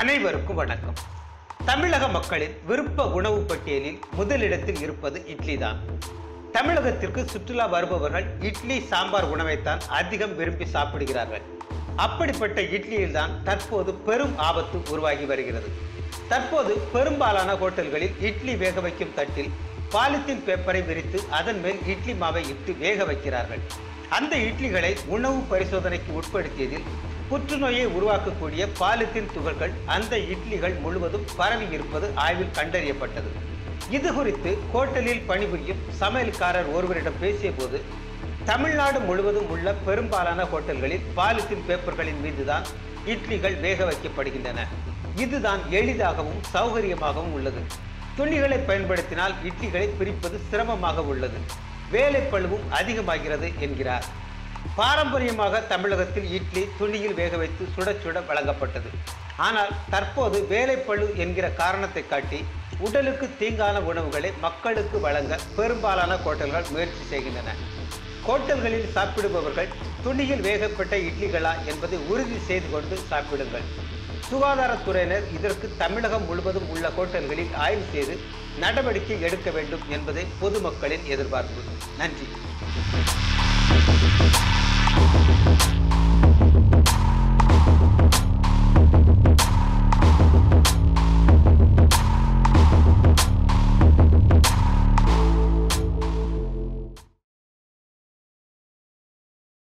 அனைவருக்கும் வணக்கம். தமிழக மக்களின் விருப்ப உணவு பட்டியலில் முதலிடத்தில் இருப்பது இட்லி தான். தமிழகத்திற்கு சுற்றுலா வருபவர்கள் இட்லி சாம்பார் உணவைத்தான் அதிகம் விரும்பி சாப்பிடுகிறார்கள். அப்படிப்பட்ட இட்லியில் தான் தற்போது பெரும் ஆபத்து உருவாகி வருகிறது. தற்போது பெரும்பாலான ஹோட்டல்களில் இட்லி வேக வைக்கும் தட்டில் பாலித்தீன் பேப்பரை விரித்து அதன் மேல் இட்லி மாவை இட்டு வேக வைக்கிறார்கள். அந்த இட்லிகளை உணவு பரிசோதனைக்கு உட்படுத்தியதில் புற்றுநோயை உருவாக்கக்கூடிய பாலித்தீன் துகள்கள் அந்த இட்லிகள் முழுவதும் பரவி இருப்பது ஆய்வில் கண்டறியப்பட்டது. இது குறித்து ஹோட்டலில் பணிபுரியும் சமையல்காரர் ஒருவரிடம் பேசிய போது தமிழ்நாடு முழுவதும் உள்ள பெரும்பாலான ஹோட்டல்களில் பாலித்தீன் பேப்பர்களின் மீதுதான் இட்லிகள் வேக வைக்கப்படுகின்றன. இதுதான் எளிதாகவும் சௌகரியமாகவும் உள்ளது. துணிகளை பயன்படுத்தினால் இட்லிகளை பிரிப்பது சிரமமாக உள்ளது. வேலைப்பழுவும் அதிகமாகிறது என்கிறார். பாரம்பரியமாக தமிழகத்தில் இட்லி துணியில் வேக வைத்து சுட சுட வழங்கப்பட்டது. ஆனால் தற்போது வேலைப்பழு என்கிற காரணத்தை காட்டி உடலுக்கு தீங்கான உணவுகளை மக்களுக்கு வழங்க பெரும்பாலான ஹோட்டல்கள் முயற்சி செய்கின்றன. ஹோட்டல்களில் சாப்பிடுபவர்கள் துணியில் வேகப்பட்ட இட்லிகளா என்பதை உறுதி செய்து கொண்டு சாப்பிடுங்கள். சுகாதாரத்துறையினர் இதற்கு தமிழகம் முழுவதும் உள்ள ஹோட்டல்களில் ஆய்வு செய்து நடவடிக்கை எடுக்க வேண்டும் என்பதே பொதுமக்களின் எதிர்பார்ப்பு. நன்றி. Thank you.